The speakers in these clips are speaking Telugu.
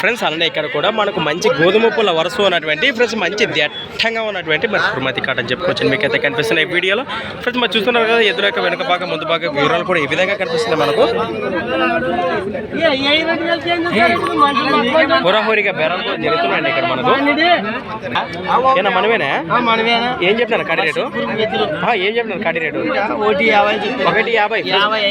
ఫ్రెండ్స్ అలానే ఇక్కడ కూడా మనకు మంచి గోధుమ పూల వరుస ఉన్నటువంటి ఫ్రెండ్స్ మంచి దట్టంగా ఉన్నటువంటి మరి కుర్మతి కాటన్ చెప్పుకోవచ్చు. మీకైతే కనిపిస్తున్నాయి ఈ వీడియోలో. ఫ్రెండ్స్ మరి చూస్తున్నారు కదా ఎదురు యొక్క వెనుక భాగం ముందు భాగం వివరాలు కూడా ఈ విధంగా కనిపిస్తున్నాయి మనకు. హోరాహోరీగా బేరాలు కూడా జరుగుతున్నాయండి ఇక్కడ మనకు. ఏనా మనమేనా? ఏం చెప్తున్నారు కాడి రేటు? ఏం చెప్తున్నారు కాడి రేటు? ఒకటి యాభై ఒకటి యాభై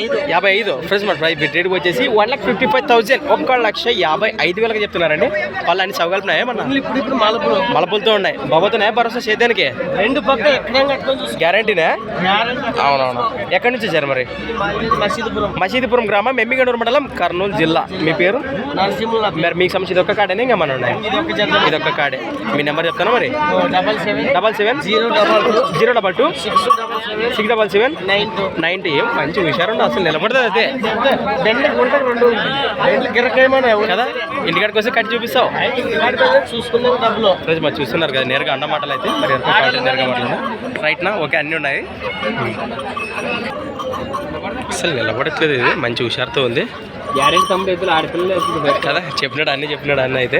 ఐదు యాభై ఐదు ఫ్రెండ్స్ మన ప్రైస్ రేట్ వచ్చేసి one lakh fifty five thousand. ఒక్క లక్ష యాభై ఐదు వేలకు చెప్తున్నారండి. వాళ్ళు అన్ని సవగలుపున్నాయా మన ఇప్పుడు ఇప్పుడు మలపురం మలపులతో ఉన్నాయి. బాబోతున్నాయా భరోసా సేద్యానికి రెండు పక్క గ్యారంటీనా? అవునవును. ఎక్కడి నుంచి వచ్చారు మరి? మసీదుపురం. మసీదుపురం గ్రామం మెమ్మిగనూరు మండలం కర్నూలు జిల్లా. మీ పేరు? మరి మీకు సంబంధించి ఒక కాడేనే ఇంకా మన ఉన్నాయి? ఇది ఇది ఒక్క కాడే. మీ నెంబర్ చెప్తానా మరి? Double seven. Double seven. Zero double two. Zero double two. Six double six double seven? Nine two. Ninety ఏం మంచి హుషారు అసలు నిలబడుతుంది అదే బెండ గుంట రెండు బెండ గిరకేమన్నా కదా? ఇంటికాడికి వస్తే కట్టి చూపిస్తావు. రోజు మరి చూస్తున్నారు కదా నేరుగా అన్న మాటలు అయితే. మరి ఎంత నేరుగా మాటలు రైట్ నా? ఓకే అన్నీ ఉన్నాయి. అసలు నిలబడట్లేదు ఇది. మంచి హుషారుతో ఉంది. అయితే కదా చెప్పినాడు అన్నీ చెప్పినాడు అన్న అయితే.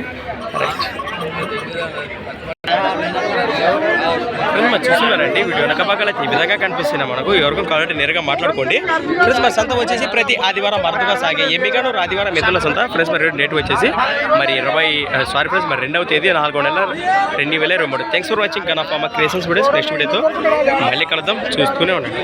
రైట్ ఫ్రెండ్స్ మరి చూస్తున్నారండి. వీడియో వెనక ఈ విధంగా కనిపిస్తున్నాయి మనకు ఎవరికో కావాలంటే నేరుగా మాట్లాడుకోండి. ఫ్రెండ్స్ మరి సంత వచ్చేసి ప్రతి ఆదివారం అరుదుగా సాగే ఎమ్మిగాను ఆదివారం ఎద్దుల సంత ఫ్రెండ్స్ మరి డేట్ వచ్చేసి మరి ఇరవై సారీ ఫ్రెండ్స్ మరి రెండవ తేదీ నాలుగో నెల రెండు వేల ఇరవై మూడు. థ్యాంక్స్ ఫర్ వాచింగ్ కన్ ఆఫ్ మా క్రియేషన్స్ వీడియోస్ నెక్స్ట్ వీడియోతో మళ్ళీ కలుద్దాం. చూస్తూనే ఉండండి.